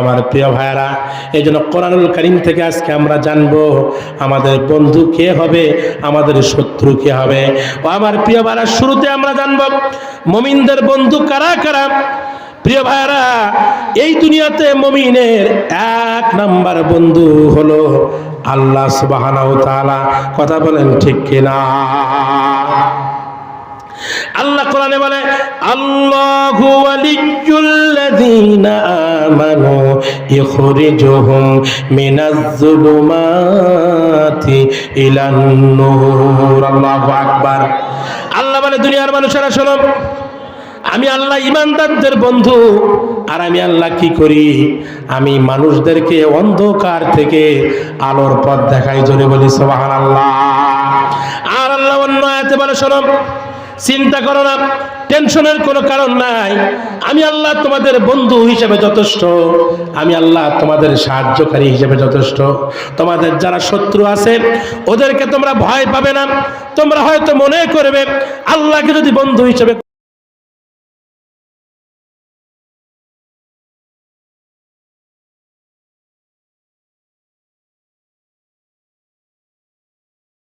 আমার প্রিয় ভাইয়ারা এই জন্য কোরআনুল করিম থেকে আজকে আমরা জানব, আমাদের বন্ধু কে হবে, আমাদের শত্রু কে হবে। ও আমার প্রিয় ভাইয়ারা, শুরুতে আমরা জানব, মমিনদের বন্ধু কারা কারা? প্রিয় ভাইয়ারা, এই দুনিয়াতে মমিনের এক নাম্বার বন্ধু হলো আল্লাহ সুবহানাহু ওয়া তাআলা। কথা বলেন ঠিক কিনা? আল্লাহ কোরআনে বলে, আল্লাহু আমানু ইখরিজুহুম মিনাজ যুলুমাতি ইলান নূর। আল্লাহু আকবার। আল্লাহ বলে, দুনিয়ার মানুষেরা, শোনো, আমি আল্লাহ ইমানদারদের বন্ধু, আর আমি আল্লাহ কি করি? আমি মানুষদেরকে অন্ধকার থেকে আলোর পথ দেখাই। জোরে বলি সোবাহান আল্লাহ আর আল্লাহ অন্য আয়াতে বলে, শোনো চিন্তা করো না টেনশনের কোনো কারণ নাই। আমি আল্লাহ তোমাদের বন্ধু হিসেবে যথেষ্ট। আমি আল্লাহ তোমাদের সাহায্যকারী হিসেবে যথেষ্ট। তোমাদের যারা শত্রু আছে, ওদেরকে তোমরা ভয় পাবে না। তোমরা হয়তো মনে করবে, আল্লাহকে যদি বন্ধু হিসেবে